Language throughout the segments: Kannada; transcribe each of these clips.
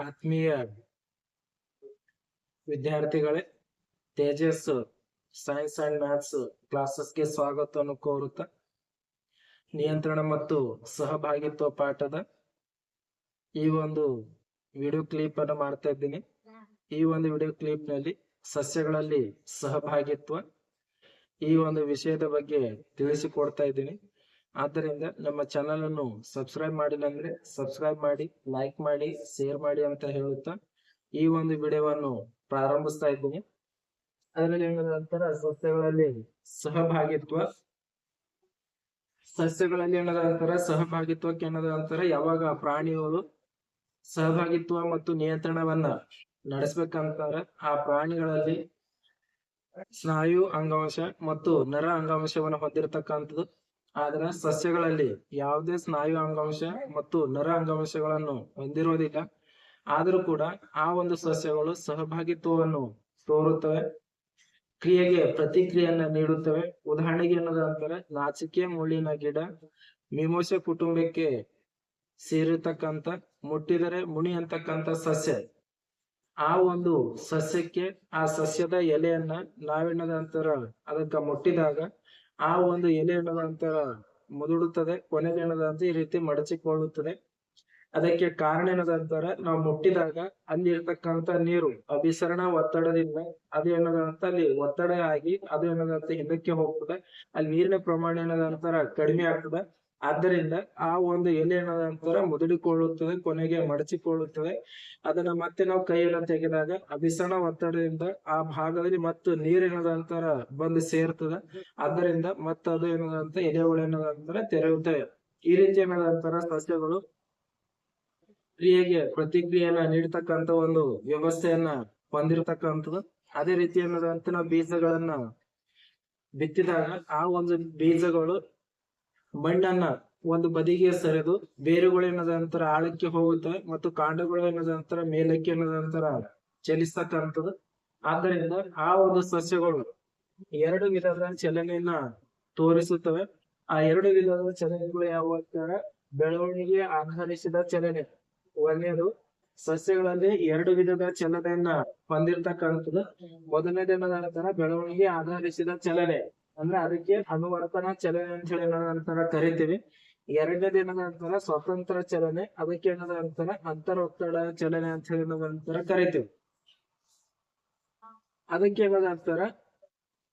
ಆತ್ಮೀಯ ವಿದ್ಯಾರ್ಥಿಗಳೇ ತೇಜಸ್ ಸೈನ್ಸ್ ಅಂಡ್ ಮ್ಯಾಥ್ಸ್ ಕ್ಲಾಸಸ್ಗೆ ಸ್ವಾಗತವನ್ನು ಕೋರುತ್ತಾ, ನಿಯಂತ್ರಣ ಮತ್ತು ಸಹಭಾಗಿತ್ವ ಪಾಠದ ಈ ಒಂದು ವಿಡಿಯೋ ಕ್ಲಿಪ್ ಅನ್ನು ಮಾಡ್ತಾ ಇದ್ದೀನಿ. ಈ ಒಂದು ವಿಡಿಯೋ ಕ್ಲಿಪ್ನಲ್ಲಿ ಸಸ್ಯಗಳಲ್ಲಿ ಸಹಭಾಗಿತ್ವ, ಈ ಒಂದು ವಿಷಯದ ಬಗ್ಗೆ ತಿಳಿಸಿಕೊಡ್ತಾ ಇದ್ದೀನಿ. ಆದ್ದರಿಂದ ನಮ್ಮ ಚಾನಲ್ ಅನ್ನು ಸಬ್ಸ್ಕ್ರೈಬ್ ಮಾಡಿಲ್ಲ ಅಂದ್ರೆ ಸಬ್ಸ್ಕ್ರೈಬ್ ಮಾಡಿ ಲೈಕ್ ಮಾಡಿ ಶೇರ್ ಮಾಡಿ ಅಂತ ಹೇಳುತ್ತಾ ಈ ಒಂದು ವಿಡಿಯೋವನ್ನು ಪ್ರಾರಂಭಿಸ್ತಾ ಇದ್ದೀನಿ. ಅದರಲ್ಲಿ ಏನಾದ್ರ ಸಸ್ಯಗಳಲ್ಲಿ ಸಹಭಾಗಿತ್ವ, ಸಸ್ಯಗಳಲ್ಲಿ ಏನದ ಸಹಭಾಗಿತ್ವಕ್ಕೆ ಏನದ ಯಾವಾಗ ಪ್ರಾಣಿಗಳು ಸಹಭಾಗಿತ್ವ ಮತ್ತು ನಿಯಂತ್ರಣವನ್ನ ನಡೆಸ್ಬೇಕಂತಾರ ಆ ಪ್ರಾಣಿಗಳಲ್ಲಿ ಸ್ನಾಯು ಅಂಗಾಂಶ ಮತ್ತು ನರ ಅಂಗಾಂಶವನ್ನು ಹೊಂದಿರತಕ್ಕಂಥದ್ದು ಆದ್ರೆ ಸಸ್ಯಗಳಲ್ಲಿ ಯಾವುದೇ ಸ್ನಾಯು ಅಂಗಾಂಶ ಮತ್ತು ನರ ಅಂಗಾಂಶಗಳನ್ನು ಹೊಂದಿರುವುದಿಲ್ಲ. ಆದರೂ ಕೂಡ ಆ ಒಂದು ಸಸ್ಯಗಳು ಸಹಭಾಗಿತ್ವವನ್ನು ತೋರುತ್ತವೆ, ಕ್ರಿಯೆಗೆ ಪ್ರತಿಕ್ರಿಯೆಯನ್ನ ನೀಡುತ್ತವೆ. ಉದಾಹರಣೆಗೆ ಏನದಂತಾರೆ ನಾಚಿಕೆ, ಮುಳ್ಳಿನ ಗಿಡ, ಮಿಮೋಸೆ ಕುಟುಂಬಕ್ಕೆ ಸೇರಿರ್ತಕ್ಕಂತ ಮುಟ್ಟಿದರೆ ಮುಣಿ ಅಂತಕ್ಕಂಥ ಸಸ್ಯ. ಆ ಒಂದು ಸಸ್ಯಕ್ಕೆ, ಆ ಸಸ್ಯದ ಎಲೆಯನ್ನ ನಾವೇನದ ಅಂತಾರ ಅದಕ್ಕ ಮುಟ್ಟಿದಾಗ ಆ ಒಂದು ಎಲೆ ಏನದ ಅಂತಾರ ಮುದುಡುತ್ತದೆ. ಕೊನೆಗೆ ಏನದ ಅಂತ ಈ ರೀತಿ ಮಡಚಿಕೊಳ್ಳುತ್ತದೆ. ಅದಕ್ಕೆ ಕಾರಣ ಏನದಂತಾರೆ ನಾವು ಮುಟ್ಟಿದಾಗ ಅಲ್ಲಿ ಇರ್ತಕ್ಕಂತ ನೀರು ಅಭಿಸರಣ ಒತ್ತಡದಿಂದ ಅದು ಏನದಂತ ಅಲ್ಲಿ ಒತ್ತಡ ಆಗಿ ಅದು ಏನದಂತ ಹಿಂದಕ್ಕೆ ಹೋಗ್ತದೆ. ಅಲ್ಲಿ ನೀರಿನ ಪ್ರಮಾಣ ಏನದ ಅಂತಾರ ಕಡಿಮೆ ಆಗ್ತದೆ. ಆದ್ದರಿಂದ ಆ ಒಂದು ಎಲೆ ಏನದ ಅಂತಾರ, ಮುದುಡಿಕೊಳ್ಳುತ್ತದೆ, ಕೊನೆಗೆ ಮಡಚಿಕೊಳ್ಳುತ್ತದೆ. ಅದನ್ನ ಮತ್ತೆ ನಾವು ಕೈಯನ್ನು ತೆಗೆದಾಗ ಅಭಿಸಣ ಒತ್ತಡದಿಂದ ಆ ಭಾಗದಲ್ಲಿ ಮತ್ತು ನೀರೇನದ ಅಂತಾರ, ಬಂದು ಸೇರ್ತದೆ. ಆದ್ದರಿಂದ ಮತ್ತ ಅದು ಏನದಂತ ಎಲೆಗಳು ಏನದ ಅಂತಾರ, ತೆರೆಯುತ್ತವೆ. ಈ ರೀತಿ ಏನದ ಅಂತಾರ, ಸಸ್ಯಗಳು ಕ್ರಿಯೆಗೆ ಪ್ರತಿಕ್ರಿಯೆಯನ್ನ ನೀಡತಕ್ಕಂತ ಒಂದು ವ್ಯವಸ್ಥೆಯನ್ನ ಹೊಂದಿರತಕ್ಕಂಥದ್ದು. ಅದೇ ರೀತಿ ಏನದ ಅಂತ, ನಾವು ಬೀಜಗಳನ್ನ ಬಿತ್ತಿದಾಗ ಆ ಒಂದು ಬೀಜಗಳು ಮಣ್ಣನ್ನ ಒಂದು ಬದಿಗೆ ಸರಿದು ಬೇರುಗಳು ಏನದ ನಂತರ ಆಳಕ್ಕೆ ಹೋಗುತ್ತವೆ ಮತ್ತು ಕಾಂಡಗಳು ಎನ್ನದ ನಂತರ ಮೇಲಕ್ಕೆ ಏನದ ನಂತರ ಚಲಿಸ್ತಕ್ಕಂಥದ್ದು ಆದ್ದರಿಂದ ಆ ಒಂದು ಸಸ್ಯಗಳು ಎರಡು ವಿಧದ ಚಲನೆಯನ್ನ ತೋರಿಸುತ್ತವೆ. ಆ ಎರಡು ವಿಧದ ಚಲನೆಗಳು ಯಾವ ಬೆಳವಣಿಗೆ ಆಧರಿಸಿದ ಚಲನೆ. ಒಂದೇದು, ಸಸ್ಯಗಳಲ್ಲಿ ಎರಡು ವಿಧದ ಚಲನೆಯನ್ನ ಹೊಂದಿರತಕ್ಕಂಥದ್ದು. ಮೊದಲನೇದೇನದ ಬೆಳವಣಿಗೆ ಆಧರಿಸಿದ ಚಲನೆ. ಅಂದ್ರೆ ಅದಕ್ಕೆ ಅನುವರ್ತನ ಚಲನೆ ಅಂತ ಹೇಳಿ ಏನಂತಾರ ಕರಿತೀವಿ. ಎರಡನೇದು ಅಂತಾರ ಸ್ವತಂತ್ರ ಚಲನೆ, ಅದಕ್ಕೆ ಏನದ ಅಂತಾರ ಒತ್ತಡ ಚಲನೆ ಅಂತ ಹೇಳಿ ಏನದಂತಾರ ಕರಿತೀವಿ. ಅದಕ್ಕೆ ಏನದ ಅಂತಾರ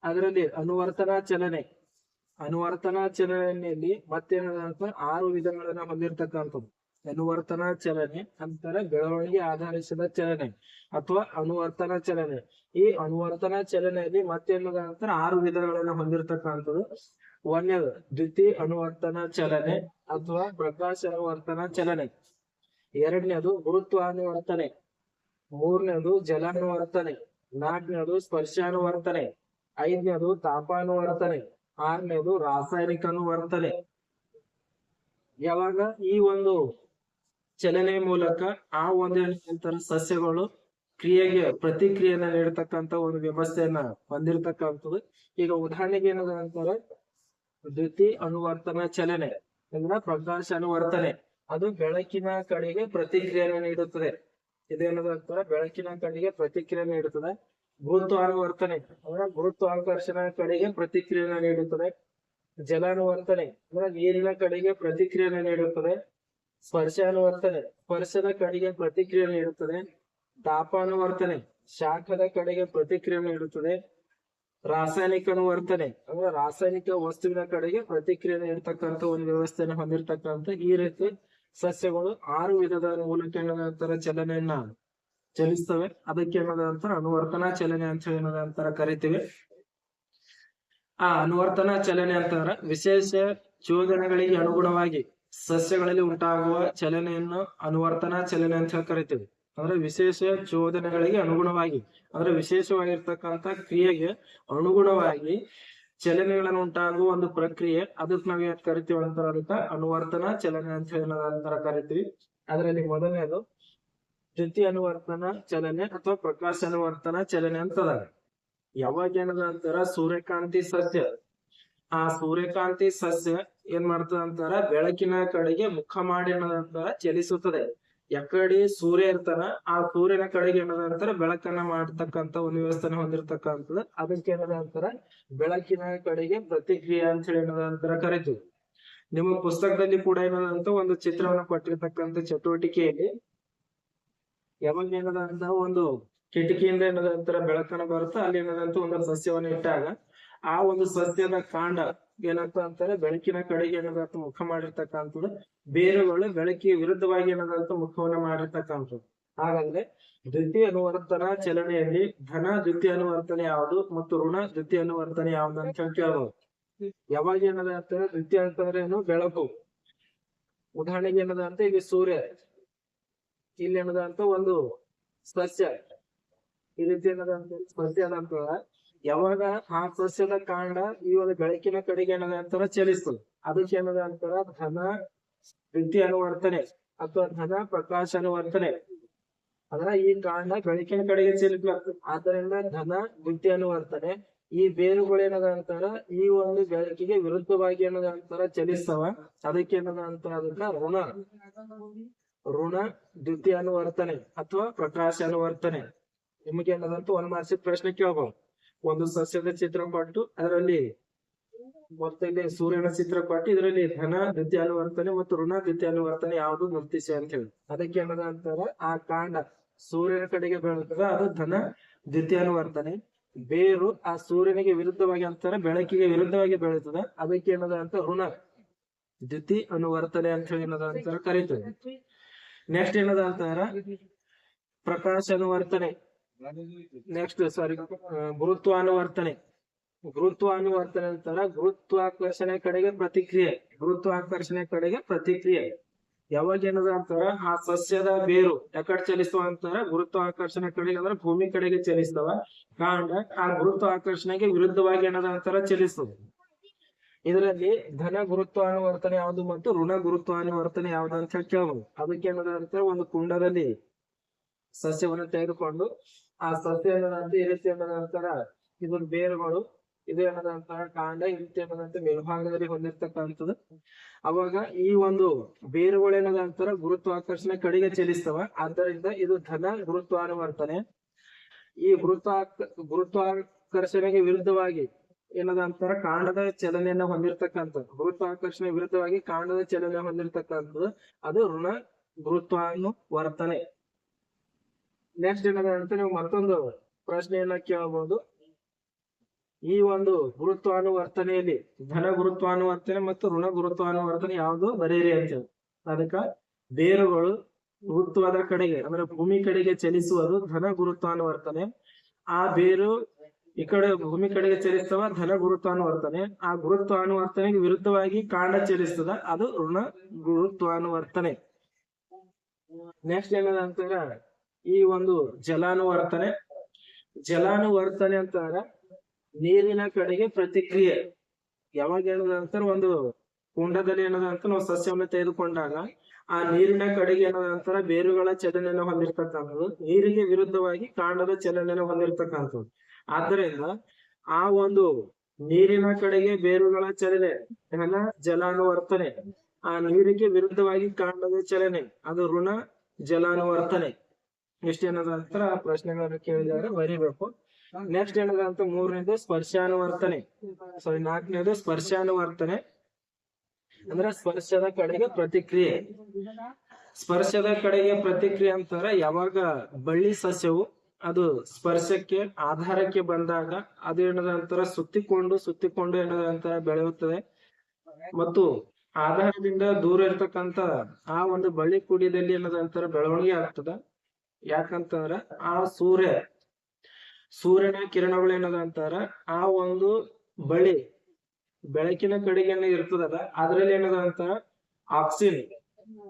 ಅದರಲ್ಲಿ ಅನುವರ್ತನ ಚಲನೆ, ಅನುವರ್ತನ ಚಲನೆಯಲ್ಲಿ ಮತ್ತೇನದ ಅಂತ ಆರು ವಿಧಗಳನ್ನ ಹೊಂದಿರತಕ್ಕಂಥದ್ದು. ಅನುವರ್ತನಾ ಚಲನೆ ಅಂತರ ಬೆಳವಣಿಗೆ ಆಧರಿಸಿದ ಚಲನೆ ಅಥವಾ ಅನುವರ್ತನ ಚಲನೆ. ಈ ಅನುವರ್ತನ ಚಲನೆಯಲ್ಲಿ ಮತ್ತೇನದ ಅಂತರ ಆರು ವಿಧಗಳನ್ನ ಹೊಂದಿರತಕ್ಕಂಥದ್ದು. ಒಂದನೇದು, ದ್ವಿತೀಯ ಅನುವರ್ತನ ಚಲನೆ ಅಥವಾ ಪ್ರಕಾಶ ಅನುವರ್ತನ ಚಲನೆ. ಎರಡನೇದು ಗುರುತ್ವಾನುವರ್ತನೆ ಮೂರನೇದು, ಜಲಾನುವರ್ತನೆ. ನಾಲ್ಕನೇದು, ಸ್ಪರ್ಶಾನುವರ್ತನೆ. ಐದನೇದು, ತಾಪಾನುವರ್ತನೆ. ಆರನೇದು, ರಾಸಾಯನಿಕ ಅನುವರ್ತನೆ. ಯಾವಾಗ? ಈ ಒಂದು ಚಲನೆ ಮೂಲಕ ಆ ಒಂದೇ ಸಸ್ಯಗಳು ಕ್ರಿಯೆಗೆ ಪ್ರತಿಕ್ರಿಯೆಯನ್ನ ನೀಡತಕ್ಕಂತ ಒಂದು ವ್ಯವಸ್ಥೆಯನ್ನ ಹೊಂದಿರತಕ್ಕಂಥದ್ದು. ಈಗ ಉದಾಹರಣೆಗೆ ಏನದ ಅಂತಾರೆ ದ್ಯುತಿ ಅನುವರ್ತನ ಚಲನೆ ಅಂದ್ರೆ ಪ್ರಕಾಶ ಅನುವರ್ತನೆ. ಅದು ಬೆಳಕಿನ ಕಡೆಗೆ ಪ್ರತಿಕ್ರಿಯೆಯನ್ನು ನೀಡುತ್ತದೆ. ಇದೇನದ ಅಂತಾರೆ ಬೆಳಕಿನ ಕಡೆಗೆ ಪ್ರತಿಕ್ರಿಯೆ ನೀಡುತ್ತದೆ. ಗುರುತ್ವಾನುವರ್ತನೆ ಅಂದ್ರೆ ಗುರುತ್ವಾಕರ್ಷಣ ಕಡೆಗೆ ಪ್ರತಿಕ್ರಿಯೆಯನ್ನು ನೀಡುತ್ತದೆ. ಜಲಾನುವರ್ತನೆ ಅಂದ್ರೆ ನೀರಿನ ಕಡೆಗೆ ಪ್ರತಿಕ್ರಿಯೆಯನ್ನು ನೀಡುತ್ತದೆ. ಸ್ಪರ್ಶಾನುವರ್ತನೆ, ಸ್ಪರ್ಶದ ಕಡೆಗೆ ಪ್ರತಿಕ್ರಿಯೆ ನೀಡುತ್ತದೆ. ತಾಪಾನುವರ್ತನೆ, ಶಾಖದ ಕಡೆಗೆ ಪ್ರತಿಕ್ರಿಯೆ ನೀಡುತ್ತದೆ. ರಾಸಾಯನಿಕ ಅನುವರ್ತನೆ, ಅಂದ್ರೆ ರಾಸಾಯನಿಕ ವಸ್ತುವಿನ ಕಡೆಗೆ ಪ್ರತಿಕ್ರಿಯೆ ನೀಡತಕ್ಕಂತ ಒಂದು ವ್ಯವಸ್ಥೆಯನ್ನು ಹೊಂದಿರತಕ್ಕಂತ ಈ ರೀತಿ ಸಸ್ಯಗಳು ಆರು ವಿಧದ ಮೂಲಕ ಏನಾದಂತರ ಚಲನೆಯನ್ನ ಚಲಿಸ್ತವೆ. ಅದಕ್ಕೆ ಏನಾದಂತರ ಅನುವರ್ತನಾ ಚಲನೆ ಅಂತ ಹೇಳಿ ಏನದ ಅಂತಾರ ಕರಿತೀವಿ. ಆ ಅನುವರ್ತನಾ ಚಲನೆ ಅಂತಾರ ವಿಶೇಷ ಚೋದನೆಗಳಿಗೆ ಅನುಗುಣವಾಗಿ ಸಸ್ಯಗಳಲ್ಲಿ ಉಂಟಾಗುವ ಚಲನೆಯನ್ನು ಅನುವರ್ತನ ಚಲನೆ ಅಂತ ಹೇಳಿ ಕರಿತೀವಿ. ಅಂದ್ರೆ ವಿಶೇಷ ಚೋದನೆಗಳಿಗೆ ಅನುಗುಣವಾಗಿ, ಅಂದ್ರೆ ವಿಶೇಷವಾಗಿರ್ತಕ್ಕಂಥ ಕ್ರಿಯೆಗೆ ಅನುಗುಣವಾಗಿ ಚಲನೆಗಳನ್ನು ಉಂಟಾಗುವ ಒಂದು ಪ್ರಕ್ರಿಯೆ ಅದಕ್ಕೆ ನಾವ್ ಏನ್ ಕರಿತೀವಿ ಅಂತ ಅನುವರ್ತನ ಚಲನೆ ಅಂತ ಹೇಳಿ ನಂತರ ಕರಿತೀವಿ. ಅದರಲ್ಲಿ ಮೊದಲನೇದು ದ್ವಿತೀಯ ಅನುವರ್ತನ ಚಲನೆ ಅಥವಾ ಪ್ರಕಾಶ ಅನುವರ್ತನ ಚಲನೆ ಅಂತದ. ಯಾವಾಗ ಏನದ ಅಂತಾರ ಸೂರ್ಯಕಾಂತಿ ಸಸ್ಯ. ಆ ಸೂರ್ಯಕಾಂತಿ ಸಸ್ಯ ಏನ್ ಮಾಡ್ತದ ಅಂತಾರ? ಬೆಳಕಿನ ಕಡೆಗೆ ಮುಖ ಮಾಡಿ ಏನದ ಅಂತಾರ ಚಲಿಸುತ್ತದೆ. ಎಕಡೆ ಸೂರ್ಯ ಇರ್ತಾನ, ಆ ಸೂರ್ಯನ ಕಡೆಗೆ ಏನದ ಅಂತಾರ? ಬೆಳಕನ್ನ ಮಾಡ್ತಕ್ಕಂತ ಒಂದು ವ್ಯವಸ್ಥೆನ ಹೊಂದಿರತಕ್ಕಂಥದ್ದು ಅದಕ್ಕೆ ಏನದ ಅಂತಾರ? ಬೆಳಕಿನ ಕಡೆಗೆ ಪ್ರತಿಕ್ರಿಯೆ ಅಂತ ಹೇಳಿ ಏನದ ಅಂತಾರ ಕರಿತೀವಿ. ನಿಮ್ಮ ಪುಸ್ತಕದಲ್ಲಿ ಕೂಡ ಏನದಂತ ಒಂದು ಚಿತ್ರವನ್ನ ಕೊಟ್ಟಿರ್ತಕ್ಕಂಥ ಚಟುವಟಿಕೆಯಲ್ಲಿ ಯಾವಾಗ ಏನದ ಅಂತ ಒಂದು ಕಿಟಕಿಯಿಂದ ಏನದ ಅಂತಾರ ಬೆಳಕನ್ನ ಬರುತ್ತೆ ಅಲ್ಲಿ ಏನದಂತ ಒಂದು ಸಸ್ಯವನ್ನ ಇಟ್ಟಾಗ ಆ ಒಂದು ಸಸ್ಯದ ಕಾಂಡ ಏನಂತ ಅಂತಾರೆ ಬೆಳಕಿನ ಕಡೆಗೆ ಏನದಂತ ಮುಖ ಮಾಡಿರ್ತಕ್ಕಂಥದ್ದು. ಬೇರುಗಳು ಬೆಳಕಿಗೆ ವಿರುದ್ಧವಾಗಿ ಏನದಂತ ಮುಖವನ್ನ ಮಾಡಿರ್ತಕ್ಕಂಥದ್ದು. ಹಾಗಂದ್ರೆ ದ್ವಿತೀಯ ಅನುವರ್ತನ ಚಲನೆಯಲ್ಲಿ ಧನ ದ್ವಿತೀಯ ಅನುವರ್ತನೆ ಯಾವುದು ಮತ್ತು ಋಣ ದ್ವಿತೀಯ ಅನುವರ್ತನೆ ಯಾವ್ದು ಅಂತ ಹೇಳಿ ಯಾವಾಗ ಏನದ ಅಂತಾರೆ ದ್ವಿತೀಯ ಅಂತಂದ್ರೆ ಏನು? ಬೆಳಕು. ಉದಾಹರಣೆಗೆ ಏನದ ಅಂತ ಈಗ ಸೂರ್ಯ. ಇಲ್ಲಿ ಏನದ ಅಂತ ಒಂದು ಸಸ್ಯ. ಈ ರೀತಿ ಏನದ ಅಂತ ಸಸ್ಯ ಅದ ಅಂತ ಯಾವಾಗ ಆ ಸಸ್ಯದ ಕಾಂಡ ಈ ಒಂದು ಬೆಳಕಿನ ಕಡೆಗೆ ಏನದ ಅಂತಾರ ಚಲಿಸ್ತದೆ. ಅದಕ್ಕೆ ಏನದ ಅಂತಾರ? ಧನ ದ್ವಿತೀಯ ಅನುವರ್ತನೆ ಅಥವಾ ಧನ ಪ್ರಕಾಶ ಅನುವರ್ತನೆ. ಅದ್ರ ಈ ಕಾಂಡ ಬೆಳಕಿನ ಕಡೆಗೆ ಚಲಿಸ್ಲಾಗ್ತದೆ ಆದ್ದರಿಂದ ಧನ ದ್ವಿತೀಯ ಅನುವರ್ತನೆ. ಈ ಬೇರುಗಳು ಏನದ ಅಂತಾರ? ಈ ಒಂದು ಬೆಳಕಿಗೆ ವಿರುದ್ಧವಾಗಿ ಏನದ ಅಂತಾರ? ಚಲಿಸ್ತಾವ. ಅದಕ್ಕೆ ಏನದ ಅಂತ ಅದಕ್ಕ ಋಣ. ಋಣ ದ್ವಿತೀಯ ಅನುವರ್ತನೆ ಅಥವಾ ಪ್ರಕಾಶ ಅನುವರ್ತನೆ. ನಿಮಗೆ ಏನದಂತ ಒಂದ್ ಮಾರ್ಸಿದ ಪ್ರಶ್ನೆ ಕೇಳ್ಬಹುದು ಒಂದು ಸಸ್ಯದ ಚಿತ್ರ ಕೊಟ್ಟು ಅದರಲ್ಲಿ ಮತ್ತೆ ಇಲ್ಲಿ ಸೂರ್ಯನ ಚಿತ್ರ ಕೊಟ್ಟು ಇದರಲ್ಲಿ ಧನ, ದ್ವಿತೀಯ ಅನುವರ್ತನೆ ಮತ್ತು ಋಣ, ದ್ವಿತೀಯ ಅನುವರ್ತನೆ ಯಾವುದು ಗುರುತಿಸಿ ಅಂತ ಹೇಳಿ. ಅದಕ್ಕೆ ಏನದ ಅಂತಾರೆ? ಆ ಕಾಂಡ ಸೂರ್ಯನ ಕಡೆಗೆ ಬೆಳತದ ಅದು ಧನ, ದ್ವಿತೀಯ ಅನುವರ್ತನೆ. ಬೇರು ಆ ಸೂರ್ಯನಿಗೆ ವಿರುದ್ಧವಾಗಿ ಅಂತಾರೆ, ಬೆಳಕಿಗೆ ವಿರುದ್ಧವಾಗಿ ಬೆಳೀತದ ಅದಕ್ಕೆ ಏನದ ಅಂತ ಋಣ ದ್ಯುತಿ ಅನುವರ್ತನೆ ಅಂತ ಹೇಳಿ ಏನದ ಅಂತಾರೆ? ಕರೀತದೆ ನೆಕ್ಸ್ಟ್ ಏನದ ಅಂತಾರ? ಪ್ರಕಾಶ ಅನುವರ್ತನೆ. ನೆಕ್ಸ್ಟ್ ಸಾರಿ ಗುರುತ್ವ ಅನುವರ್ತನೆ ಅಂತಾರ ಗುರುತ್ವಾಕರ್ಷಣೆ ಕಡೆಗೆ ಪ್ರತಿಕ್ರಿಯೆ. ಗುರುತ್ವಾಕರ್ಷಣೆ ಕಡೆಗೆ ಪ್ರತಿಕ್ರಿಯೆ. ಯಾವಾಗ ಏನದ ಅಂತಾರ? ಆ ಸಸ್ಯದ ಬೇರು ಯಾಕಡೆ ಚಲಿಸುವ ಅಂತಾರ? ಗುರುತ್ವಾಕರ್ಷಣೆ ಕಡೆಗೆ ಅಂದ್ರೆ ಭೂಮಿ ಕಡೆಗೆ ಚಲಿಸ್ತವ. ಕಾಂಡ ಆ ಗುರುತ್ವಾಕರ್ಷಣೆಗೆ ವಿರುದ್ಧವಾಗಿ ಏನದ ಅಂತಾರ? ಚಲಿಸ್ತದೆ. ಇದರಲ್ಲಿ ಧನ ಗುರುತ್ವಾನುವರ್ತನೆ ಯಾವುದು ಮತ್ತು ಋಣ ಗುರುತ್ವ ಅನುವರ್ತನೆ ಯಾವ್ದು ಅಂತ ಹೇಳಿ ಕೇಳ್ಬೋದು ಅದಕ್ಕೆ ಏನದ ಅಂತಾರ? ಒಂದು ಕುಂಡದಲ್ಲಿ ಸಸ್ಯವನ್ನು ತೆಗೆದುಕೊಂಡು ಆ ಸಸ್ಯ ಏನದಂತ ರೀತಿ ಏನದಂತಾರ ಇದು ಬೇರುಗಳು. ಇದು ಏನದಂತಾರ ಕಾಂಡ, ಈ ರೀತಿ ಏನದಂತ ಮೇಲ್ಭಾಗದಲ್ಲಿ ಹೊಂದಿರ್ತಕ್ಕಂಥದ್ದು. ಅವಾಗ ಈ ಒಂದು ಬೇರುಗಳು ಏನದಂತರ ಗುರುತ್ವಾಕರ್ಷಣೆ ಕಡೆಗೆ ಚಲಿಸ್ತವ. ಆದ್ದರಿಂದ ಇದು ಧನ ಗುರುತ್ವಾನುವರ್ತನೆ. ಈ ಗುರುತ್ವಾಕ, ಗುರುತ್ವಾಕರ್ಷಣೆಗೆ ವಿರುದ್ಧವಾಗಿ ಏನದಂತರ ಕಾಂಡದ ಚಲನೆಯನ್ನ ಹೊಂದಿರತಕ್ಕಂಥದ್ದು. ಗುರುತ್ವಾಕರ್ಷಣೆ ವಿರುದ್ಧವಾಗಿ ಕಾಂಡದ ಚಲನೆ ಹೊಂದಿರತಕ್ಕಂಥದ್ದು. ಅದು ಋಣ ಗುರುತ್ವಾನುವರ್ತನೆ. ನೆಕ್ಸ್ಟ್ ಏನಾದ್ರೆ ನೀವು ಮತ್ತೊಂದು ಪ್ರಶ್ನೆಯನ್ನ ಕೇಳಬಹುದು ಈ ಒಂದು ಗುರುತ್ವಾನುವರ್ತನೆಯಲ್ಲಿ ಧನ ಗುರುತ್ವಾನುವರ್ತನೆ ಮತ್ತು ಋಣ ಗುರುತ್ವಾನುವರ್ತನೆ ಯಾವುದು ಬರೀರಿ ಅಂತ ಹೇಳಿ. ಅದಕ್ಕ ಬೇರುಗಳು ಗುರುತ್ವದ ಕಡೆಗೆ, ಅಂದ್ರೆ ಭೂಮಿ ಕಡೆಗೆ ಚಲಿಸುವುದು ಧನ ಗುರುತ್ವಾನುವರ್ತನೆ ಆ ಬೇರು ಈ ಕಡೆ ಭೂಮಿ ಕಡೆಗೆ ಚಲಿಸ್ತವ ಧನ ಗುರುತ್ವಾನುವರ್ತನೆ ಆ ಗುರುತ್ವಾನುವರ್ತನೆಗೆ ವಿರುದ್ಧವಾಗಿ ಕಾಂಡ ಚಲಿಸ್ತದ, ಅದು ಋಣ ಗುರುತ್ವಾನುವರ್ತನೆ ನೆಕ್ಸ್ಟ್ ಏನದ ಅಂತಾರ ಈ ಒಂದು ಜಲಾನುವರ್ತನೆ ಜಲಾನುವರ್ತನೆ ಅಂತಾರ ನೀರಿನ ಕಡೆಗೆ ಪ್ರತಿಕ್ರಿಯೆ. ಯಾವಾಗ ಏನದ ಅಂತಾರ ಒಂದು ಕುಂಡದಲ್ಲಿ ಏನದ ಅಂತ ನಾವು ಸಸ್ಯವನ್ನು ತೆಗೆದುಕೊಂಡಾಗ ಆ ನೀರಿನ ಕಡೆಗೆ ಏನದ ಅಂತಾರ ಬೇರುಗಳ ಚಲನೆಯನ್ನು ಹೊಂದಿರ್ತಕ್ಕಂಥದ್ದು, ನೀರಿಗೆ ವಿರುದ್ಧವಾಗಿ ಕಾಂಡದ ಚಲನೆಯನ್ನು ಹೊಂದಿರತಕ್ಕಂಥದ್ದು. ಆದ್ದರಿಂದ ಆ ಒಂದು ನೀರಿನ ಕಡೆಗೆ ಬೇರುಗಳ ಚಲನೆ ಜಲಾನುವರ್ತನೆ, ಆ ನೀರಿಗೆ ವಿರುದ್ಧವಾಗಿ ಕಾಂಡದ ಚಲನೆ, ಅದು ಋಣ ಜಲಾನುವರ್ತನೆ. ಇಷ್ಟ ಏನದ ಪ್ರಶ್ನೆಗಳನ್ನು ಕೇಳಿದಾಗ ಬರೀಬೇಕು ನೆಕ್ಸ್ಟ್ ಏನದ ಅಂತ ಮೂರನೇದು ಸ್ಪರ್ಶಾನುವರ್ತನೆ. ಸಾರಿ ನಾಲ್ಕನೇದು ಸ್ಪರ್ಶಾನುವರ್ತನೆ. ಅಂದ್ರೆ ಸ್ಪರ್ಶದ ಕಡೆಗೆ ಪ್ರತಿಕ್ರಿಯೆ. ಸ್ಪರ್ಶದ ಕಡೆಗೆ ಪ್ರತಿಕ್ರಿಯೆ ಅಂತಾರ ಯಾವಾಗ ಬಳ್ಳಿ ಸಸ್ಯವು ಅದು ಸ್ಪರ್ಶಕ್ಕೆ, ಆಧಾರಕ್ಕೆ ಬಂದಾಗ ಅದು ಏನದ ಅಂತರ ಸುತ್ತಿಕೊಂಡು ಸುತ್ತಿಕೊಂಡು ಏನದ ಅಂತರ ಬೆಳೆಯುತ್ತದೆ. ಮತ್ತು ಆಧಾರದಿಂದ ದೂರ ಇರ್ತಕ್ಕಂತ ಆ ಒಂದು ಬಳ್ಳಿ ಕುಡಿಯದಲ್ಲಿ ಏನದ ಅಂತರ ಬೆಳವಣಿಗೆ ಆಗ್ತದ. ಯಾಕಂತಂದ್ರ ಆ ಸೂರ್ಯ, ಸೂರ್ಯನ ಕಿರಣಗಳು ಏನದ ಅಂತಾರ? ಆ ಒಂದು ಬಳಿ ಬೆಳಕಿನ ಕಡೆಗೆ ಇರ್ತದಲ್ಲ ಅದ್ರಲ್ಲಿ ಏನದ ಅಂತಾರ? ಆಕ್ಸಿನ್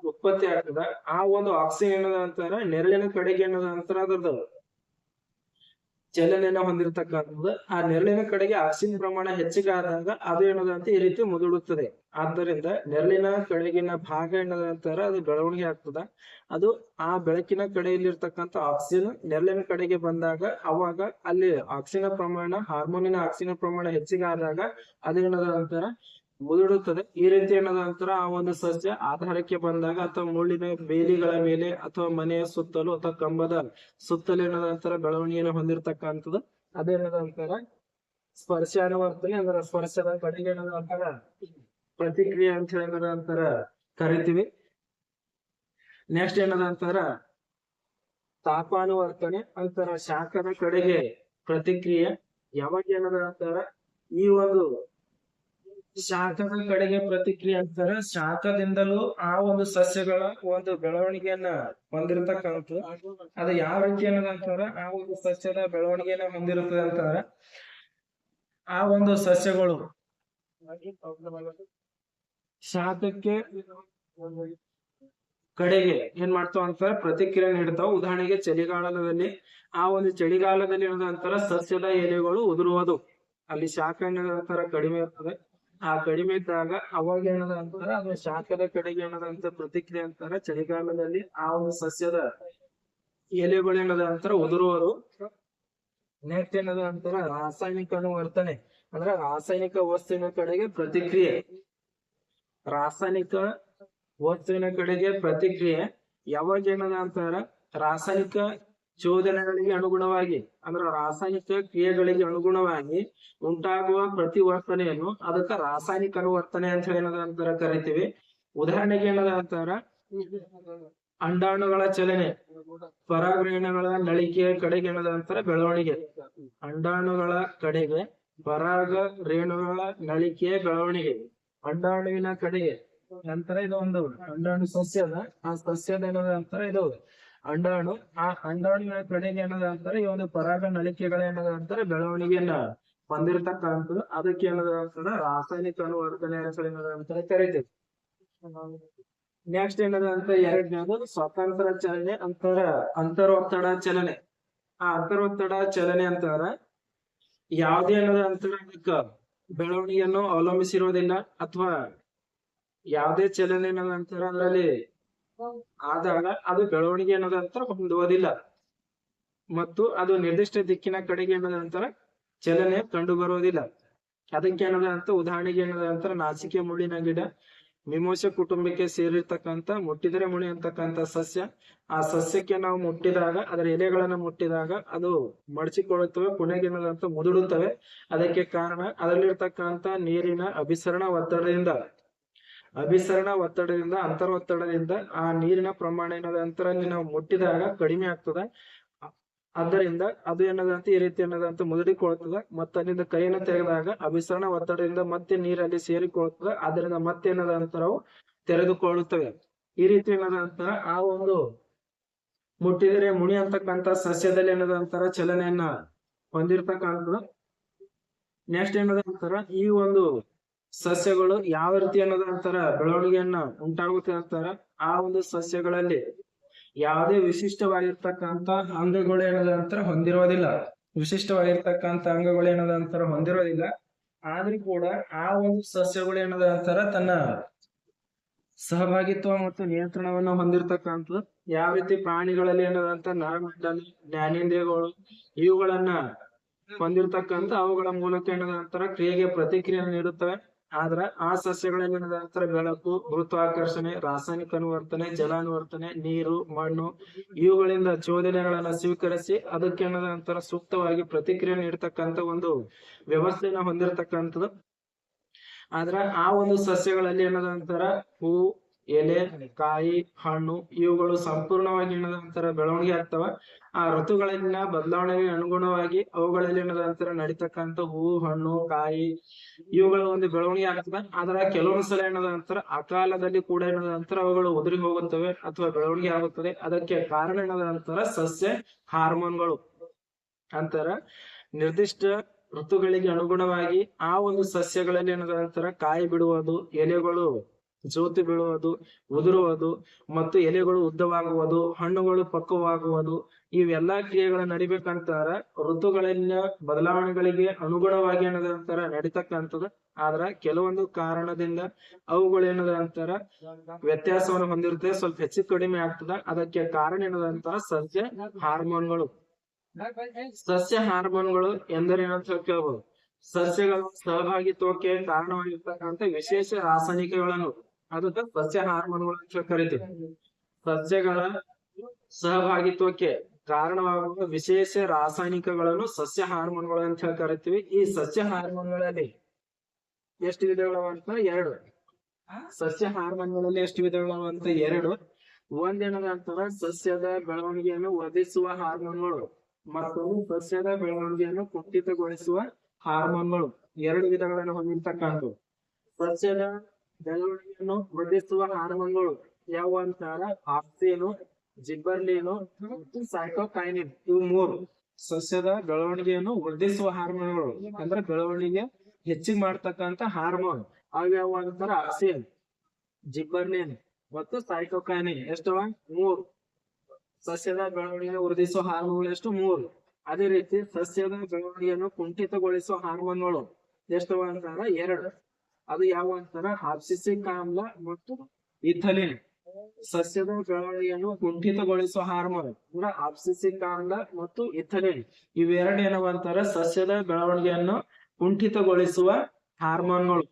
ಉತ್ಪತ್ತಿ ಆಗ್ತದ. ಆ ಒಂದು ಆಕ್ಸಿನ್ ಏನದ ಅಂತಾರ? ನೆರಳಿನ ಕಡೆಗೆ ಏನದ ಅಂತಾರ? ಅದ್ರದ್ದು. ಚಲನೆಯನ್ನ ಹೊಂದಿರತಕ್ಕಂಥದ್ದು. ಆ ನೆರಳಿನ ಕಡೆಗೆ ಆಕ್ಸಿನ್ ಪ್ರಮಾಣ ಹೆಚ್ಚಿಗೆ ಆದಾಗ ಅದು ಅಂತ ಈ ರೀತಿ ಮುದುಡುತ್ತದೆ ಆದ್ದರಿಂದ ನೆರಳಿನ ಕಡೆಗಿನ ಭಾಗ ಏನದ ಅಂತಾರ ಅದು ಬೆಳವಣಿಗೆ ಆಗ್ತದ. ಅದು ಆ ಬೆಳಕಿನ ಕಡೆಯಲ್ಲಿರ್ತಕ್ಕಂಥ ಆಕ್ಸಿಜನ್ ನೆರಳಿನ ಕಡೆಗೆ ಬಂದಾಗ ಅವಾಗ ಅಲ್ಲಿ ಆಕ್ಸಿಜನ್ ಪ್ರಮಾಣ, ಹಾರ್ಮೋನಿನ ಆಕ್ಸಿಜನ್ ಪ್ರಮಾಣ ಹೆಚ್ಚಿಗೆ ಆದಾಗ ಅದೇನದ ಅಂತಾರ ಮುದುಡುತ್ತದೆ. ಈ ರೀತಿ ಏನಾದ ನಂತರ ಆ ಒಂದು ಸಸ್ಯ ಆಧಾರಕ್ಕೆ ಬಂದಾಗ ಅಥವಾ ಮುಳ್ಳಿನ ಬೇಲಿಗಳ ಮೇಲೆ ಅಥವಾ ಮನೆಯ ಸುತ್ತಲೂ ಅಥವಾ ಕಂಬದ ಸುತ್ತಲೂ ಏನಾದ ನಂತರ ಬೆಳವಣಿಗೆಯನ್ನು ಹೊಂದಿರತಕ್ಕಂಥದ್ದು. ಅದೇನದ ಸ್ಪರ್ಶ ಅನುವರ್ತನೆ ಅಂದ್ರ ಸ್ಪರ್ಶದ ಕಡೆಗೆ ಏನದ ಅಂತಾರ ಪ್ರತಿಕ್ರಿಯೆ ಅಂತ ಹೇಳಿ ನಂತರ ಕರಿತೀವಿ. ನೆಕ್ಸ್ಟ್ ಏನದ ನಂತರ ತಾಪಾನುವರ್ತನೆ, ಅಂತಾರ ಶಾಖದ ಕಡೆಗೆ ಪ್ರತಿಕ್ರಿಯೆ. ಯಾವಾಗ ಏನದ ನಂತರ ಈ ಒಂದು ಶಾಖದ ಕಡೆಗೆ ಪ್ರತಿಕ್ರಿಯೆ ಅಂತಾರ ಶಾಖದಿಂದಲೂ ಆ ಒಂದು ಸಸ್ಯಗಳ ಒಂದು ಬೆಳವಣಿಗೆಯನ್ನ ಹೊಂದಿರತಕ್ಕಂಥದ್ದು. ಅದು ಯಾವ ರೀತಿ ಏನದ ಅಂತಾರ ಆ ಒಂದು ಸಸ್ಯದ ಬೆಳವಣಿಗೆಯನ್ನ ಹೊಂದಿರುತ್ತದೆ ಅಂತಾರ ಆ ಒಂದು ಸಸ್ಯಗಳು ಶಾಖಕ್ಕೆ ಕಡೆಗೆ ಏನ್ ಮಾಡ್ತಾವ ಅಂತಾರ ಪ್ರತಿಕ್ರಿಯೆ ನೀಡ್ತಾವ ಉದಾಹರಣೆಗೆ ಚಳಿಗಾಲದಲ್ಲಿ ಆ ಒಂದು ಚಳಿಗಾಲದಲ್ಲಿ ಏನದ ಅಂತಾರ ಸಸ್ಯದ ಎಲೆಗಳು ಉದುರುವುದು. ಅಲ್ಲಿ ಶಾಖ ಏನಂತಾರ ಕಡಿಮೆ ಇರ್ತದೆ ಆ ಕಡಿಮೆ ಇದ್ದಾಗ ಅವಾಗ ಏನದ ಅಂತಾರ, ಅದು ಶಾಖದ ಕಡೆಗೆ ಏನದ ಅಂತ ಪ್ರತಿಕ್ರಿಯೆ ಅಂತಾರ. ಚಳಿಗಾಲದಲ್ಲಿ ಆ ಒಂದು ಸಸ್ಯದ ಎಲೆಗಳು ಏನದ ಅಂತಾರ ಉದುರುವರು ನೆಕ್ಸ್ಟ್ ಏನದ ಅಂತಾರ, ರಾಸಾಯನಿಕ ವರ್ತನೆ ಅಂದ್ರೆ ರಾಸಾಯನಿಕ ವಸ್ತುವಿನ ಕಡೆಗೆ ಪ್ರತಿಕ್ರಿಯೆ. ರಾಸಾಯನಿಕ ವಸ್ತುವಿನ ಕಡೆಗೆ ಪ್ರತಿಕ್ರಿಯೆ. ಯಾವಾಗ ಏನದ ಅಂತಾರ, ರಾಸಾಯನಿಕ ಚೋದನೆಗಳಿಗೆ ಅನುಗುಣವಾಗಿ, ಅಂದ್ರೆ ರಾಸಾಯನಿಕ ಕ್ರಿಯೆಗಳಿಗೆ ಅನುಗುಣವಾಗಿ ಉಂಟಾಗುವ ಪ್ರತಿವರ್ತನೆಯನ್ನು ಅದಕ್ಕ ರಾಸಾಯನಿಕ ಅನುವರ್ತನೆ ಅಂತ ಹೇಳಿ ಏನದ ಅಂತಾರ ಕರಿತೀವಿ. ಉದಾಹರಣೆಗೆ ಏನದ ಅಂತಾರ ಅಂಡಾಣುಗಳ ಚಲನೆ, ಪರಾಗ್ರಹಣಗಳ ನಳಿಕೆಯ ಕಡೆಗೆ ಏನದ ಅಂತಾರ ಬೆಳವಣಿಗೆ. ಅಂಡಾಣುಗಳ ಕಡೆಗೆ ಪರಾಗ ರೇಣುಗಳ ನಳಿಕೆಯ ಬೆಳವಣಿಗೆ. ಅಂಡಾಣುವಿನ ಕಡೆಗೆ, ನಂತರ ಇದು ಒಂದು ಅಂಡಾಣು ಸಸ್ಯದ, ಆ ಸಸ್ಯದ ಏನದ ಅಂತಾರ ಇದು ಅಂಡಾಣು ಆ ಅಂಡಾಣುವಿನ ಕಡೆಗೆ ಏನದ ಅಂತಾರೆ ಈ ಒಂದು ಪರಾಗ ನಳಿಕೆಗಳ ಏನದ ಅಂತಾರೆ ಬೆಳವಣಿಗೆಯನ್ನ ಹೊಂದಿರತಕ್ಕಂಥದ್ದು ಅದಕ್ಕೆ ಏನದ ಅಂತಾರ ರಾಸಾಯನಿಕ ಅನುವರ್ತನೆ ಅಂತಾರ ಕರಿತೀವಿ. ನೆಕ್ಸ್ಟ್ ಏನದ ಅಂತ ಎರಡನೇದು ಸ್ವತಂತ್ರ ಚಲನೆ ಅಂತರ, ಅಂತರೊತ್ತಡ ಚಲನೆ. ಆ ಅಂತರೊತ್ತಡ ಚಲನೆ ಅಂತಾರ, ಯಾವ್ದೇ ಏನದ ಅಂತಾರೆ ಅದಕ್ಕ ಬೆಳವಣಿಗೆಯನ್ನು ಅವಲಂಬಿಸಿರೋದಿಲ್ಲ, ಅಥವಾ ಯಾವುದೇ ಚಲನೆ ಏನದ ಅಂತಾರ ಅದರಲ್ಲಿ ಆದಾಗ ಅದು ಬೆಳವಣಿಗೆ ಅನ್ನೋದ ಅಂತರ ಹೊಂದುವುದಿಲ್ಲ. ಮತ್ತು ಅದು ನಿರ್ದಿಷ್ಟ ದಿಕ್ಕಿನ ಕಡೆಗೆ ಅನ್ನೋದ ಅಂತರ ಚಲನೆ ಕಂಡು ಬರುವುದಿಲ್ಲ ಅದಕ್ಕೆ ಏನದಂತ ಉದಾಹರಣೆಗೆ ಏನದಂತರ ನಾಸಿಕೆ ಮುಳ್ಳಿನ ಗಿಡ, ಮಿಮೋಸ ಕುಟುಂಬಕ್ಕೆ ಸೇರಿರ್ತಕ್ಕಂತ ಮುಟ್ಟಿದರೆ ಮುಳಿ ಅಂತಕ್ಕಂತ ಸಸ್ಯ, ಆ ಸಸ್ಯಕ್ಕೆ ನಾವು ಮುಟ್ಟಿದಾಗ, ಅದರ ಎಲೆಗಳನ್ನ ಮುಟ್ಟಿದಾಗ ಅದು ಮಡಚಿಕೊಳ್ಳುತ್ತವೆ, ಕೊನೆಗೆ ಏನದಂತ ಮುದುಡುತ್ತವೆ ಅದಕ್ಕೆ ಕಾರಣ ಅದರಲ್ಲಿರ್ತಕ್ಕಂತ ನೀರಿನ ಅಭಿಸರಣ ಒತ್ತಡದಿಂದ. ಅಭಿಸರಣ ಒತ್ತಡದಿಂದ, ಅಂತರ ಒತ್ತಡದಿಂದ ಆ ನೀರಿನ ಪ್ರಮಾಣ ಏನದ ಅಂತರಲ್ಲಿ ನಾವು ಮುಟ್ಟಿದಾಗ ಕಡಿಮೆ ಆಗ್ತದ. ಆದ್ದರಿಂದ ಅದು ಏನದಂತ, ಈ ರೀತಿ ಏನದಂತ ಮುದುಡಿಕೊಳ್ತದೆ ಮತ್ತೆ ಅಲ್ಲಿಂದ ಕೈಯನ್ನು ತೆಗೆದಾಗ ಅಭಿಸರಣ ಒತ್ತಡದಿಂದ ಮತ್ತೆ ನೀರಲ್ಲಿ ಸೇರಿಕೊಳ್ಳುತ್ತದೆ. ಅದರಿಂದ ಮತ್ತೆ ಏನದ ಅಂತರವು ತೆರೆದುಕೊಳ್ಳುತ್ತವೆ. ಈ ರೀತಿ ಏನದ ಅಂತರ ಆ ಒಂದು ಮುಟ್ಟಿದರೆ ಮುಣಿ ಅಂತಕ್ಕಂತ ಸಸ್ಯದಲ್ಲಿ ಏನದ ಅಂತರ ಚಲನೆಯನ್ನ ಹೊಂದಿರ್ತಕ್ಕಂಥದ್ದು. ನೆಕ್ಸ್ಟ್ ಏನದ ಅಂತರ ಈ ಒಂದು ಸಸ್ಯಗಳು ಯಾವ ರೀತಿ ಅನ್ನೋದ ಅಂತಾರ, ಬೆಳವಣಿಗೆಯನ್ನ ಉಂಟಾಗುತ್ತೆ ಅಂತಾರ, ಆ ಒಂದು ಸಸ್ಯಗಳಲ್ಲಿ ಯಾವುದೇ ವಿಶಿಷ್ಟವಾಗಿರ್ತಕ್ಕಂತ ಅಂಗಗಳು ಏನದ ಅಂತರ ಹೊಂದಿರೋದಿಲ್ಲ. ವಿಶಿಷ್ಟವಾಗಿರ್ತಕ್ಕಂತ ಅಂಗಗಳು ಏನದ ಅಂತರ ಹೊಂದಿರೋದಿಲ್ಲ. ಆದ್ರೂ ಕೂಡ ಆ ಒಂದು ಸಸ್ಯಗಳು ಏನದ ಅಂತಾರ ತನ್ನ ಸಹಭಾಗಿತ್ವ ಮತ್ತು ನಿಯಂತ್ರಣವನ್ನು ಹೊಂದಿರತಕ್ಕಂಥದ್ದು. ಯಾವ ರೀತಿ ಪ್ರಾಣಿಗಳಲ್ಲಿ ಏನದಂತ ನರಮಂಡಲಿ ಜ್ಞಾನೇಂದ್ರಿಯಗಳು ಇವುಗಳನ್ನ ಹೊಂದಿರತಕ್ಕಂಥ ಅವುಗಳ ಮೂಲಕ ಏನದ ಅಂತರ ಕ್ರಿಯೆಗೆ ಪ್ರತಿಕ್ರಿಯೆ ನೀಡುತ್ತವೆ. ಆದ್ರ ಆ ಸಸ್ಯಗಳಲ್ಲಿ ನಂತರ ಬೆಳಕು, ಗುರುತ್ವಾಕರ್ಷಣೆ, ರಾಸಾಯನಿಕ ಅನುವರ್ತನೆ, ಜಲಾನುವರ್ತನೆ, ನೀರು, ಮಣ್ಣು ಇವುಗಳಿಂದ ಚೋದನೆಗಳನ್ನ ಸ್ವೀಕರಿಸಿ ಅದಕ್ಕೆ ನಂತರ ಸೂಕ್ತವಾಗಿ ಪ್ರತಿಕ್ರಿಯೆ ನೀಡತಕ್ಕಂತ ಒಂದು ವ್ಯವಸ್ಥೆಯನ್ನ ಹೊಂದಿರತಕ್ಕಂಥದ್ದು. ಆದ್ರ ಆ ಒಂದು ಸಸ್ಯಗಳಲ್ಲಿ ಏನದ ಅಂತಾರ ಹೂ ಎಲೆ ಕಾಯಿ ಹಣ್ಣು ಇವುಗಳು ಸಂಪೂರ್ಣವಾಗಿ ಏನದ ಅಂತಾರ ಬೆಳವಣಿಗೆ ಆಗ್ತವ. ಆ ಋತುಗಳಲ್ಲಿನ ಬದಲಾವಣೆಗೆ ಅನುಗುಣವಾಗಿ ಅವುಗಳಲ್ಲಿ ಏನದ ಅಂತಾರ ನಡೀತಕ್ಕಂತ ಹೂ ಹಣ್ಣು ಕಾಯಿ ಇವುಗಳ ಒಂದು ಬೆಳವಣಿಗೆ ಆಗ್ತದೆ. ಆದ್ರ ಕೆಲವೊಂದು ಸಲ ಏನದ ಅಂತಾರ ಅಕಾಲದಲ್ಲಿ ಕೂಡ ಏನದ ಅಂತಾರ ಅವುಗಳು ಉದುರಿ ಹೋಗುತ್ತವೆ ಅಥವಾ ಬೆಳವಣಿಗೆ ಆಗುತ್ತದೆ. ಅದಕ್ಕೆ ಕಾರಣ ಏನದ ಅಂತಾರ ಸಸ್ಯ ಹಾರ್ಮೋನ್ಗಳು ಅಂತಾರ ನಿರ್ದಿಷ್ಟ ಋತುಗಳಿಗೆ ಅನುಗುಣವಾಗಿ ಆ ಒಂದು ಸಸ್ಯಗಳಲ್ಲಿ ಏನದ ನಂತರ ಕಾಯಿ ಬಿಡುವುದು ಎಲೆಗಳು ಜ್ಯೋತಿ ಬೀಳುವುದು, ಉದುರುವುದು ಮತ್ತು ಎಲೆಗಳು ಉದ್ದವಾಗುವುದು, ಹಣ್ಣುಗಳು ಪಕ್ವವಾಗುವುದು, ಇವೆಲ್ಲಾ ಕ್ರಿಯೆಗಳು ನಡಿಬೇಕಂತಾರ ಋತುಗಳಲ್ಲಿನ ಬದಲಾವಣೆಗಳಿಗೆ ಅನುಗುಣವಾಗಿ ಏನದ ಅಂತಾರ ನಡೀತಕ್ಕಂಥದ್ದು. ಆದ್ರ ಕೆಲವೊಂದು ಕಾರಣದಿಂದ ಅವುಗಳು ಏನದ ಅಂತಾರ ವ್ಯತ್ಯಾಸವನ್ನು ಹೊಂದಿರುತ್ತೆ. ಸ್ವಲ್ಪ ಹೆಚ್ಚು ಕಡಿಮೆ ಆಗ್ತದ. ಅದಕ್ಕೆ ಕಾರಣ ಏನದ ಅಂತಾರ ಸಸ್ಯ ಹಾರ್ಮೋನ್ಗಳು. ಸಸ್ಯ ಹಾರ್ಮೋನ್ಗಳು ಎಂದರೇನಂತ ಕೇಳ್ಬೋದು. ಸಸ್ಯಗಳ ಸಹಭಾಗಿತ್ವಕ್ಕೆ ಕಾರಣವಾಗಿರ್ತಕ್ಕಂಥ ವಿಶೇಷ ರಾಸಾಯನಿಕಗಳನ್ನು. ಅದಕ್ಕೆ ಸಸ್ಯ ಹಾರ್ಮೋನ್ಗಳು ಅಂತ ಕರಿತೀವಿ. ಸಸ್ಯಗಳ ಸಹಭಾಗಿತ್ವಕ್ಕೆ ಕಾರಣವಾಗುವ ವಿಶೇಷ ರಾಸಾಯನಿಕಗಳನ್ನು ಸಸ್ಯ ಹಾರ್ಮೋನ್ಗಳು ಅಂತ ಹೇಳಿ ಕರಿತೀವಿ. ಈ ಸಸ್ಯ ಹಾರ್ಮೋನ್ಗಳಲ್ಲಿ ಎಷ್ಟು ವಿಧಗಳು ಅಂತ ಎರಡು. ಸಸ್ಯ ಹಾರ್ಮೋನ್ಗಳಲ್ಲಿ ಎಷ್ಟು ವಿಧಗಳು ಅಂತ ಎರಡು. ಒಂದೇನದ ಅಂತಾರ ಸಸ್ಯದ ಬೆಳವಣಿಗೆಯನ್ನು ವರ್ಧಿಸುವ ಹಾರ್ಮೋನ್ಗಳು ಮತ್ತೊಂದು ಸಸ್ಯದ ಬೆಳವಣಿಗೆಯನ್ನು ಕುಂಠಿತಗೊಳಿಸುವ ಹಾರ್ಮೋನ್ಗಳು. ಎರಡು ವಿಧಗಳನ್ನು ಹೊಂದಿರ್ತಕ್ಕಂಥವು. ಸಸ್ಯದ ಬೆಳವಣಿಗೆಯನ್ನು ವೃದ್ಧಿಸುವ ಹಾರ್ಮೋನ್ಗಳು ಯಾವ ಅಂತಾರ? ಆಕ್ಸಿನು ಜಿಬ್ಬರ್ಲಿನು ಮತ್ತು ಸೈಟೋಕೈನಿನ್ ಇವು ಮೂರು. ಸಸ್ಯದ ಬೆಳವಣಿಗೆಯನ್ನು ವೃದ್ಧಿಸುವ ಹಾರ್ಮೋನ್ಗಳು. ಅಂದ್ರೆ ಬೆಳವಣಿಗೆ ಹೆಚ್ಚಿಗೆ ಮಾಡ್ತಕ್ಕಂತ ಹಾರ್ಮೋನ್. ಅವ್ಯಾವ ಅಂತಾರ? ಆಕ್ಸಿನ್ ಜಿಬ್ಬರ್ಲಿನ್ ಮತ್ತು ಸೈಟೋಕೈನಿನ್ ಎಷ್ಟವ? ಮೂರು. ಸಸ್ಯದ ಬೆಳವಣಿಗೆ ವೃದ್ಧಿಸುವ ಹಾರ್ಮೋನ್ಗಳು ಎಷ್ಟು? ಮೂರು. ಅದೇ ರೀತಿ ಸಸ್ಯದ ಬೆಳವಣಿಗೆಯನ್ನು ಕುಂಠಿತಗೊಳಿಸುವ ಹಾರ್ಮೋನ್ಗಳು ಎಷ್ಟವ ಅಂತಾರ? ಎರಡು. ಅದು ಯಾವ ಅಂತಾರ? ಹಾಪ್ಸಿಸಿಕ್ ಆಮ್ಲ ಮತ್ತು ಇಥಲಿನ್. ಸಸ್ಯದ ಬೆಳವಣಿಗೆಯನ್ನು ಕುಂಠಿತಗೊಳಿಸುವ ಹಾರ್ಮೋನ್. ಅಂದ್ರೆ ಹಾಪ್ಸಿಸಿಕ್ ಆಮ್ಲ ಮತ್ತು ಇಥಲಿನ್. ಇವೆರಡು ಏನವ ಅಂತಾರ? ಸಸ್ಯದ ಬೆಳವಣಿಗೆಯನ್ನು ಕುಂಠಿತಗೊಳಿಸುವ ಹಾರ್ಮೋನ್ಗಳು.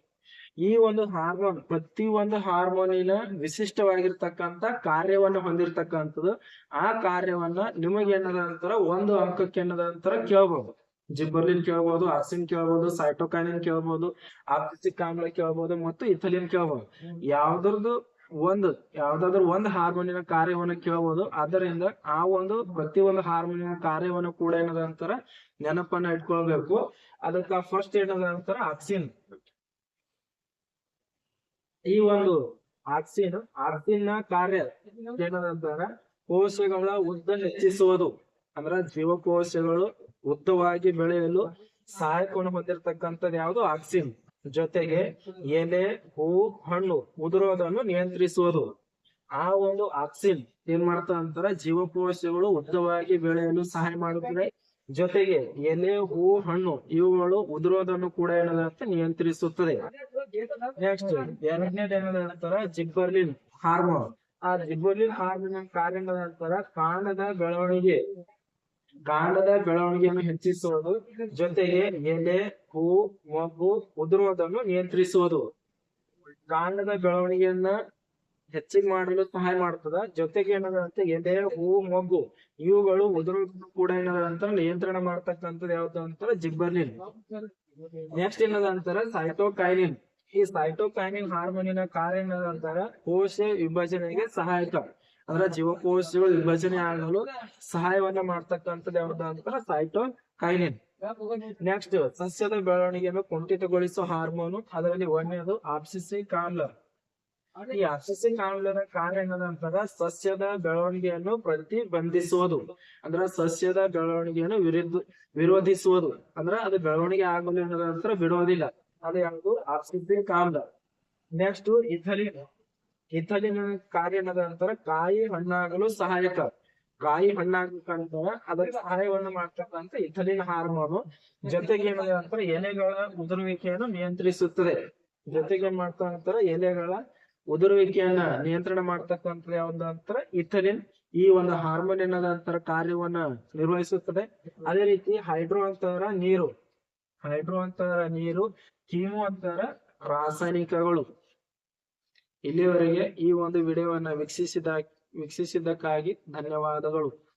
ಈ ಒಂದು ಹಾರ್ಮೋನ್, ಪ್ರತಿ ಒಂದು ಹಾರ್ಮೋನಿನ ವಿಶಿಷ್ಟವಾಗಿರ್ತಕ್ಕಂತ ಕಾರ್ಯವನ್ನು ಹೊಂದಿರತಕ್ಕಂಥದ್ದು. ಆ ಕಾರ್ಯವನ್ನ ನಿಮಗೆ ಏನದ ಅಂತಾರ? ಒಂದು ಅಂಕಕ್ಕೆ ಏನದ ಅಂತಾರ? ಕೇಳ್ಬಹುದು ಜಿಬ್ಬರ್ಲಿನ್ ಕೇಳ್ಬಹುದು ಆಕ್ಸಿನ್ ಕೇಳ್ಬಹುದು ಸೈಟೋಕೈನಿನ್ ಕೇಳ್ಬಹುದು ಆಪ್ಸಿಕ್ ಆಮ್ಲ ಕೇಳ್ಬಹುದು ಮತ್ತು ಇಥಲಿನ್ ಕೇಳ್ಬಹುದು ಯಾವ್ದ್ರದ್ದು ಒಂದು, ಯಾವ್ದಾದ್ರು ಒಂದ್ ಹಾರ್ಮೋನಿನ ಕಾರ್ಯವನ್ನು ಕೇಳಬಹುದು ಅದರಿಂದ ಆ ಒಂದು ಪ್ರತಿ ಒಂದು ಹಾರ್ಮೋನಿನ ಕಾರ್ಯವನ್ನು ಕೂಡ ಏನದ ಅಂತಾರ ನೆನಪನ್ನ ಇಟ್ಕೊಳ್ಬೇಕು. ಅದಕ್ಕ ಫಸ್ಟ್ ಏನದ ಅಂತಾರ ಆಕ್ಸಿನ್ ಈ ಒಂದು ಆಕ್ಸಿನ್ ಆಕ್ಸಿನ್ನ ಕಾರ್ಯ ಏನದಂತಾರ ಕೋಶಗಳ ಉದ್ದ ಹೆಚ್ಚಿಸುವುದು. ಅಂದ್ರ ಜೀವಕೋಶಗಳು ಉದ್ದವಾಗಿ ಬೆಳೆಯಲು ಸಹಾಯಕವನ್ನು ಹೊಂದಿರತಕ್ಕಂಥದ್ದು ಯಾವುದು? ಆಕ್ಸಿನ್. ಜೊತೆಗೆ ಎಲೆ, ಹೂ, ಹಣ್ಣು ಉದುರೋದನ್ನು ನಿಯಂತ್ರಿಸುವುದು. ಆ ಒಂದು ಆಕ್ಸಿನ್ ಏನ್ ಮಾಡ್ತಾ ಅಂತಾರ? ಜೀವಕೋಶಗಳು ಉದ್ದವಾಗಿ ಬೆಳೆಯಲು ಸಹಾಯ ಮಾಡುತ್ತದೆ. ಜೊತೆಗೆ ಎಲೆ, ಹೂ, ಹಣ್ಣು ಇವುಗಳು ಉದುರೋದನ್ನು ಕೂಡ ಏನದಂತ ನಿಯಂತ್ರಿಸುತ್ತದೆ. ನೆಕ್ಸ್ಟ್ ಎರಡನೇದು ಜಿಬ್ಬರ್ಲಿನ್ ಹಾರ್ಮೋನ್. ಆ ಜಿಬ್ಬರ್ಲಿನ್ ಹಾರ್ಮೋನ್ ಕಾರ್ಯ ನಂತರ ಕಾಂಡದ ಬೆಳವಣಿಗೆ. ಕಾಂಡದ ಬೆಳವಣಿಗೆಯನ್ನು ಹೆಚ್ಚಿಸುವುದು ಜೊತೆಗೆ ಎಲೆ, ಹೂ ಮೊಗ್ಗು ಉದುರುವುದನ್ನು ನಿಯಂತ್ರಿಸುವುದು. ಕಾಂಡದ ಬೆಳವಣಿಗೆಯನ್ನ ಹೆಚ್ಚಿಗೆ ಮಾಡಲು ಸಹಾಯ ಮಾಡ್ತದ ಜೊತೆಗೆ ಏನದಂತ? ಎಲೆ, ಹೂ ಮೊಗ್ಗು ಇವುಗಳು ಉದುರುವುದನ್ನು ಕೂಡ ಏನಾದಂತ ನಿಯಂತ್ರಣ ಮಾಡ್ತಕ್ಕಂಥದ್ದು ಯಾವ್ದು ಅಂತಾರೆ? ಜಿಬ್ಬರ್ಲಿನ್. ನೆಕ್ಸ್ಟ್ ಏನದ ಅಂತಾರ ಸೈಟೋಕೈನಿನ್. ಈ ಸೈಟೋಕೈನಿನ್ ಹಾರ್ಮೋನಿನ ಕಾರ್ಯ ಏನದ ಅಂತಾರ ಕೋಶ ವಿಭಜನೆಗೆ ಸಹಾಯಕ. ಅಂದ್ರ ಜೀವಕೋಶಗಳು ವಿಭಜನೆ ಆಗಲು ಸಹಾಯವನ್ನ ಮಾಡ್ತಕ್ಕಂಥದ್ದು ಯಾವ್ದು ಸೈಟೋನ್ ಕೈನಿನ್ ನೆಕ್ಸ್ಟ್ ಸಸ್ಯದ ಬೆಳವಣಿಗೆಯನ್ನು ಕುಂಠಿತಗೊಳಿಸುವ ಹಾರ್ಮೋನು, ಅದರಲ್ಲಿ ಒಂದನೇದು ಆಪ್ಸಿಸಿ ಕಾಮ್ಲ ಈ ಆಪ್ಸಿಸಿ ಕಾಮ್ಲದ ಕಾರ್ಯ ಏನದಂತಾರ ಸಸ್ಯದ ಬೆಳವಣಿಗೆಯನ್ನು ಪ್ರತಿಬಂಧಿಸುವುದು. ಅಂದ್ರ ಸಸ್ಯದ ಬೆಳವಣಿಗೆಯನ್ನು ವಿರುದ್ಧ, ವಿರೋಧಿಸುವುದು. ಅಂದ್ರ ಅದು ಬೆಳವಣಿಗೆ ಆಗಲು ಏನದಂತಾರ ಬಿಡೋದಿಲ್ಲ ಅದು ಯಾವುದು? ಆಪ್ಸಿಸಿ ಕಾಮ್ಲ ನೆಕ್ಸ್ಟ್ ಇಥಲಿನ್ ಇಥಲಿನ್ ಕಾರ್ಯ ಅಂತರ? ಕಾಯಿ ಹಣ್ಣಾಗಲು ಸಹಾಯಕ. ಕಾಯಿ ಹಣ್ಣಾಗಬೇಕಂತ ಅದಕ್ಕೆ ಸಹಾಯವನ್ನು ಮಾಡ್ತಕ್ಕಂತ ಇಥಲಿನ್ ಹಾರ್ಮೋನು ಜೊತೆಗೆ ಏನದ ಅಂತಾರ? ಎಲೆಗಳ ಉದುರುವಿಕೆಯನ್ನು ನಿಯಂತ್ರಿಸುತ್ತದೆ. ಜೊತೆಗೆ ಏನ್ ಮಾಡ್ತಾ ಅಂತಾರ? ಎಲೆಗಳ ಉದುರುವಿಕೆಯನ್ನ ನಿಯಂತ್ರಣ ಮಾಡ್ತಕ್ಕಂತ ಯಾವ್ದು ಅಂತಾರ? ಇಥಲಿನ್ ಈ ಒಂದು ಹಾರ್ಮೋನ್ ಏನದ ಅಂತರ? ಕಾರ್ಯವನ್ನ ನಿರ್ವಹಿಸುತ್ತದೆ. ಅದೇ ರೀತಿ ಹೈಡ್ರೋ ಅಂತಾರ ನೀರು. ಹೈಡ್ರೋ ಅಂತಾರ ನೀರು, ಕೀಮೋ ಅಂತಾರ ರಾಸಾಯನಿಕಗಳು. ಇಲ್ಲಿಯವರೆಗೆ ಈ ಒಂದು ವಿಡಿಯೋವನ್ನು ವೀಕ್ಷಿಸಿದ ವೀಕ್ಷಿಸಿದ್ದಕ್ಕಾಗಿ ಧನ್ಯವಾದಗಳು.